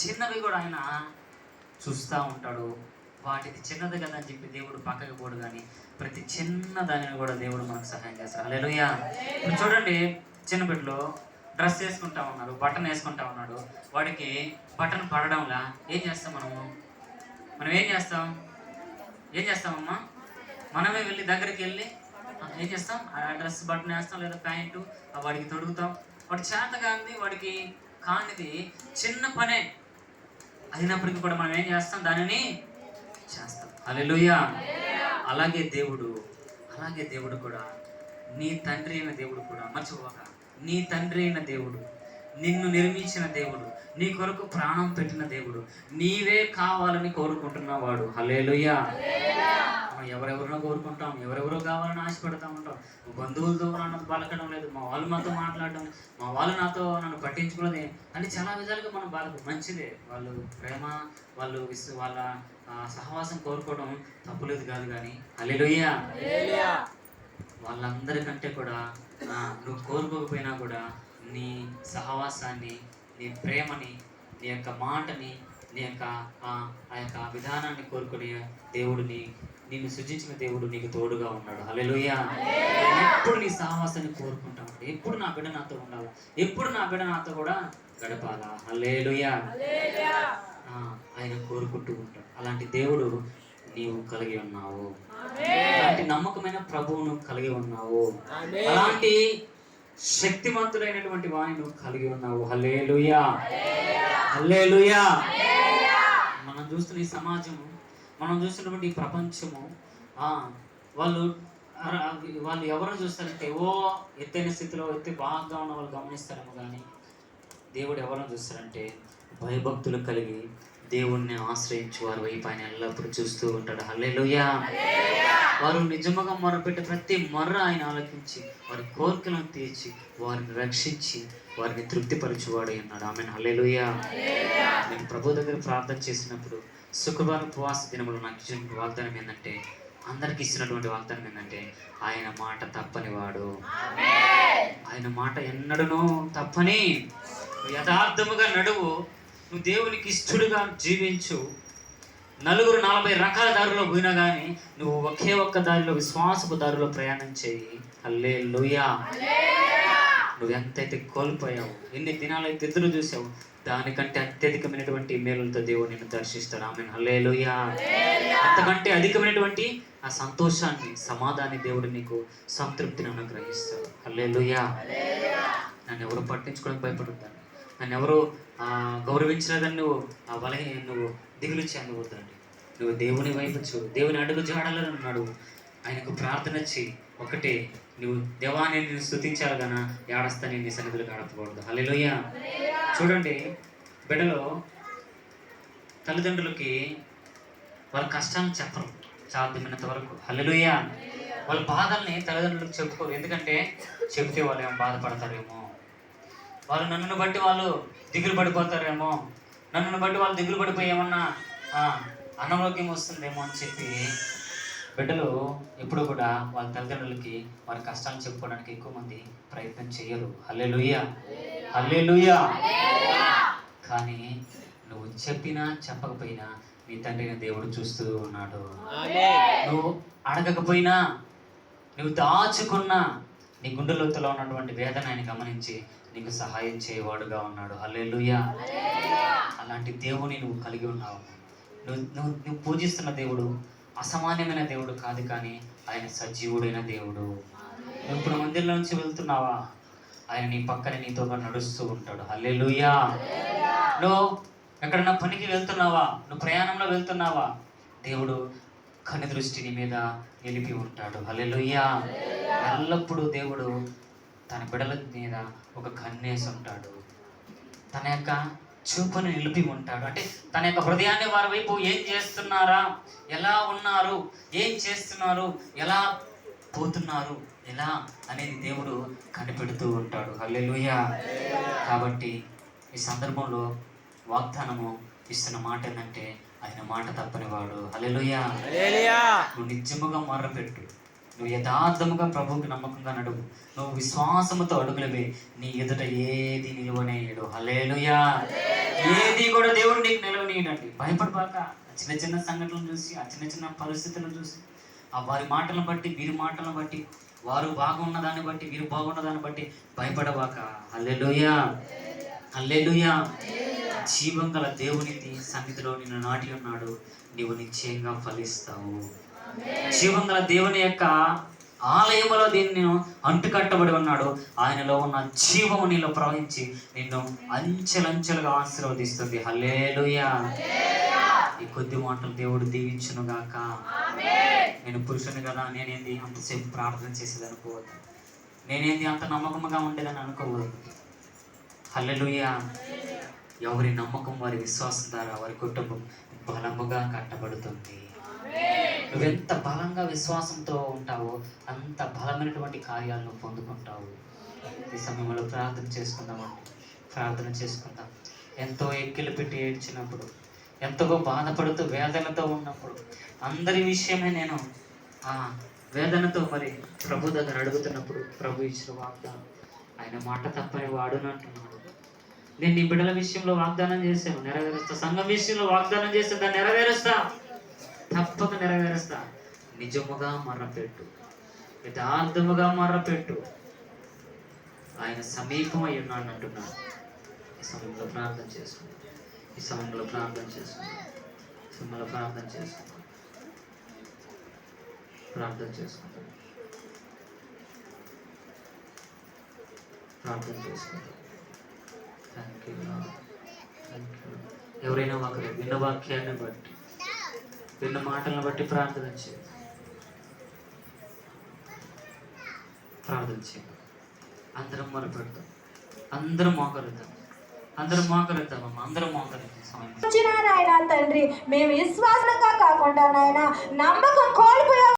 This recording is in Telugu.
చిన్నవి కూడా ఆయన చూస్తూ ఉంటాడు. వాటికి చిన్నది కదా అని చెప్పి దేవుడు పక్కకి పోడు కానీ ప్రతి చిన్న దానిని కూడా దేవుడు మనకు సహాయం చేస్తాడు. అలెలుయ్యా ఇప్పుడు చూడండి చిన్న బిడ్డలో డ్రెస్ వేసుకుంటా ఉన్నారు బటన్ వేసుకుంటా ఉన్నాడు. వాడికి బటన్ పడడంలా ఏం చేస్తాం మనము? మనం ఏం చేస్తాం? ఏం చేస్తామమ్మా మనమే వెళ్ళి దగ్గరికి వెళ్ళి ఏం చేస్తాం? ఆ డ్రెస్ బటన్ వేస్తాం లేదా ప్యాంటు వాడికి తొడుగుతాం. వాడు చేత కానిది వాడికి కానిది చిన్న పనే. అయినప్పటికీ కూడా మనం ఏం చేస్తాం? దానిని చేస్తాం. అలెలుయ అలాగే దేవుడు అలాగే దేవుడు కూడా నీ తండ్రి అయిన దేవుడు కూడా మర్చిపోక నీ తండ్రి అయిన దేవుడు నిన్ను నిర్మించిన దేవుడు నీ కొరకు ప్రాణం పెట్టిన దేవుడు నీవే కావాలని కోరుకుంటున్నవాడు హలేలుయ్యా మనం ఎవరెవరినో కోరుకుంటాం ఎవరెవరో కావాలని ఆశపడతా ఉంటాం బంధువులతో నన్ను పలకడం లేదు మా వాళ్ళు మాతో మాట్లాడడం మా వాళ్ళు నాతో నన్ను పట్టించుకున్నది అంటే చాలా విధాలుగా మనం బాధ మంచిదే. వాళ్ళు ప్రేమ వాళ్ళు విస్ వాళ్ళ సహవాసం కోరుకోవడం తప్పులేదు కాదు కానీ. అల్లెలుయ్యా వాళ్ళందరికంటే కూడా నువ్వు కోరుకోకపోయినా కూడా నీ సహవాసాన్ని నీ ప్రేమని నీ యొక్క మాటని నీ యొక్క ఆ యొక్క విధానాన్ని కోరుకునే దేవుడిని నిన్ను సృజించిన దేవుడు నీకు తోడుగా ఉన్నాడు. హల్లెలూయా. నేను ఎప్పుడు నీ సహవాసాన్ని కోరుకుంటా ఎప్పుడు నా బిడ్డ నాతో ఉండాలి? ఎప్పుడు నా బిడ్డ నాతో కూడా గడపాలా? హల్లెలూయా. ఆ, ఆయన కోరుకుంటూ ఉంటాడు అలాంటి దేవుడు నీవు కలిగి ఉన్నావు. అలాంటి నమ్మకమైన ప్రభువును కలిగి ఉన్నావు. అలాంటి శక్తివంతుడైనటువంటి వాణి కలిగి ఉన్నావు. హల్లేలుయా. హల్లేలుయా. మనం చూస్తున్న ఈ సమాజము మనం చూస్తున్నటువంటి ఈ ప్రపంచము వాళ్ళు వాళ్ళు ఎవరు చూస్తారంటే ఓ ఎత్తైన స్థితిలో ఎత్తి బాగా ఉన్న వాళ్ళు గమనిస్తారేమో కానీ దేవుడు ఎవరిని చూస్తారంటే భయభక్తులు కలిగి దేవుణ్ణి ఆశ్రయించి వారి వైపు ఆయన ఎల్లప్పుడూ చూస్తూ ఉంటాడు. హల్లెలూయా. వారు నిజముగా మొరపెట్టి ప్రతి మొర్ర ఆయన ఆలకించి వారి కోరికలను తీర్చి వారిని రక్షించి వారిని తృప్తిపరచువాడు అన్నాడు ఆమె హల్లెలూయా. నేను ప్రభు దగ్గర ప్రార్థన చేసినప్పుడు శుక్రవారం ఉపవాస దినములు నాకు ఇచ్చిన వాగ్దానం ఏంటంటే అందరికి ఇచ్చినటువంటి వాగ్దానం ఏంటంటే ఆయన మాట తప్పని వాడు. ఆయన మాట ఎన్నడూనూ తప్పని యథార్థముగా నడువు. నువ్వు దేవునికి ఇష్టడుగా జీవించు. నలుగురు నలభై రకాల దారిలో పోయినా కానీ నువ్వు ఒకే ఒక్క దారిలో విశ్వాసపు దారిలో ప్రయాణం చేయి. అల్లే నువ్వు ఎంతైతే కోల్పోయావు ఎన్ని దినాలైతే ఎదురు చూసావు దానికంటే అత్యధికమైనటువంటి మేలులతో దేవుడు నిన్ను దర్శిస్తాడు. ఆమె హల్లే అంతకంటే అధికమైనటువంటి ఆ సంతోషాన్ని సమాధాన్ని దేవుడు నీకు సంతృప్తిని అనుగ్రహిస్తాడు. హల్లే నన్ను ఎవరు పట్టించుకోవడానికి భయపడుతాను నన్ను ఎవరు ఆ, గౌరవించలేదని నువ్వు ఆ వలయ నువ్వు దిగులు చెందవద్దండి నువ్వు దేవుని వైపు చూడు. దేవుని అడుగు జాడలను నడువు ఆయనకు ప్రార్థన వచ్చి ఒకటే నువ్వు దేవాన్ని నేను స్థుతించాలి కన ఏడస్తా నేను నీ సన్నిధులు గడపకూడదు హల్లెలూయ. చూడండి బిడ్డలో తల్లిదండ్రులకి వాళ్ళ కష్టాలను చెప్పరు. సాధ్యమైనంత వరకు. హల్లెలూయ. వాళ్ళ బాధల్ని తల్లిదండ్రులకు చెప్పుకోరు. ఎందుకంటే చెబితే వాళ్ళు ఏమో బాధపడతారేమో. వాళ్ళు నన్ను బట్టి వాళ్ళు దిగులు పడిపోతారేమో. నన్ను బట్టి వాళ్ళు దిగులు పడిపోయి ఏమన్నా ఆ, అనారోగ్యం వస్తుందేమో అని చెప్పి బిడ్డలు ఎప్పుడు కూడా వాళ్ళ తల్లిదండ్రులకి వారి కష్టాలు చెప్పుకోవడానికి ఎక్కువ మంది ప్రయత్నం చేయరు. హల్లెలూయా. హల్లెలూయా. కానీ నువ్వు చెప్పినా చెప్పకపోయినా నీ తండ్రిని దేవుడు చూస్తూ ఉన్నాడు. నువ్వు అడగకపోయినా నువ్వు దాచుకున్నా నీ గుండెలోతులో ఉన్నటువంటి వేదన ఆయన గమనించి నీకు సహాయం చేయవాడుగా ఉన్నాడు. హల్లెలూయా. అలాంటి దేవుని నువ్వు కలిగి ఉన్నావు. నువ్వు నువ్వు నువ్వు పూజిస్తున్న దేవుడు అసామాన్యమైన దేవుడు కాదు కానీ ఆయన సజీవుడైన దేవుడు. నువ్వు ఇప్పుడు మందిరంలో నుంచి వెళ్తున్నావా? ఆయన నీ పక్కన నీతో నడుస్తూ ఉంటాడు. హల్లెలూయా. నువ్వు ఎక్కడన్నా పనికి వెళ్తున్నావా? నువ్వు ప్రయాణంలో వెళ్తున్నావా? దేవుడు కని దృష్టిని మీద నిలిపి ఉంటాడు. హల్లెలూయా. ఎల్లప్పుడూ దేవుడు తన బిడల మీద ఒక కన్నేసి ఉంటాడు. తన యొక్క చూపుని నిలిపి ఉంటాడు. అంటే తన యొక్క హృదయాన్ని వారి వైపు ఏం చేస్తున్నారా? ఎలా ఉన్నారు? ఏం చేస్తున్నారు? ఎలా పోతున్నారు? ఎలా అనేది దేవుడు కనిపెడుతూ ఉంటాడు. హల్లెలూయా. కాబట్టి ఈ సందర్భంలో వాగ్దానము ఇస్తున్న మాట ఏంటంటే ఆయన మాట తప్పని వాడు హల్లెలూయా. నువ్వు నిజముగా మొర్రపెట్టు. నువ్వు యథార్థముగా ప్రభువుకి నమ్మకంగా నడువు. నువ్వు విశ్వాసముతో అడుగులవే. నీ ఎదుట ఏది నిలువనేయడు. హలేలుయా ఏది కూడా దేవుడు నీకు నిలవనీయడండి. భయపడబాక. చిన్న చిన్న సంఘటనలు చూసి ఆ చిన్న చిన్న పరిస్థితులను చూసి ఆ వారి మాటలను బట్టి వీరి మాటలను బట్టి వారు బాగున్న దాన్ని బట్టి వీరు బాగున్న దాన్ని బట్టి భయపడబాక. హల్లెలుయా. హల్లెలుయా. జీవం గల దేవునికి సన్నిధిలో నిన్ను నాటి ఉన్నాడు. నీవు నిశ్చయంగా ఫలిస్తావు. జీవం గల దేవుని యొక్క ఆలయములో దీన్ని అంటుకట్టబడి ఉన్నాడు. ఆయనలో ఉన్న జీవము నీలో ప్రవహించి నిన్ను అంచెలంచెలుగా ఆశీర్వదిస్తుంది. హల్లేలుయా. ఈ కొద్ది మాటలు దేవుడు దీవించును గాక. నేను పురుషుని కదా నేనేంది? అంతసేపు ప్రార్థన చేసేది అనుకోవద్దు నేనేంది? అంత నమ్మకంగా ఉండేదని అనుకోవద్దు. హల్లెలుయా. ఎవరి నమ్మకం వారి విశ్వాసం ద్వారా వారి కుటుంబం బలముగా కట్టబడుతుంది. నువ్వెంత బలంగా విశ్వాసంతో ఉంటావో అంత బలమైనటువంటి కార్యాలను పొందుకుంటావు. ఈ సమయంలో ప్రార్థన చేసుకుందామండి ప్రార్థన చేసుకుందాం. ఎంతో ఎక్కిలు పెట్టి ఏడ్చినప్పుడు ఎంతగో బాధపడుతూ వేదనతో ఉన్నప్పుడు అందరి విషయమే నేను ఆ వేదనతో మరి ప్రభు దగ్గర అడుగుతున్నప్పుడు ప్రభు ఇచ్చిన వాగ్దానం. ఆయన మాట తప్పని వాడును అంటున్నాడు. నేను నీ బిడ్డల విషయంలో వాగ్దానం చేశాను నెరవేరుస్తా. సంఘం విషయంలో వాగ్దానం చేస్తే దాన్ని నెరవేరుస్తా. తప్పక నెరవేరుస్తా. నిజముగా మర్రపెట్టు. యథార్థముగా మర్రపెట్టు. ఆయన సమీపమై ఉన్నాడు అంటున్నాడు. ఈ సమయంలో ప్రార్థన చేసుకున్నాం ఈ సమయంలో ప్రార్థన చేసుకున్నాం సమయంలో ప్రార్థన చేసుకున్నాం ప్రార్థన చేసుకుంటాం ప్రార్థన చేసుకుంటాం థ్యాంక్ యూ థ్యాంక్ యూ ఎవరైనా ఒకరు విన్న వాక్యాన్ని బట్టి రెండు మాటలను బట్టి ప్రార్థన చేయండి ప్రార్థన చేయండి అందరం మొరపెడతాం. అందరం మోకరుద్దాం. అందరం అమ్మ. అందరం మోకరిద్దాం. నాయన తండ్రి మేము విశ్వాసంగా కాకుండా నాయన నమ్మకం కోల్పోయే.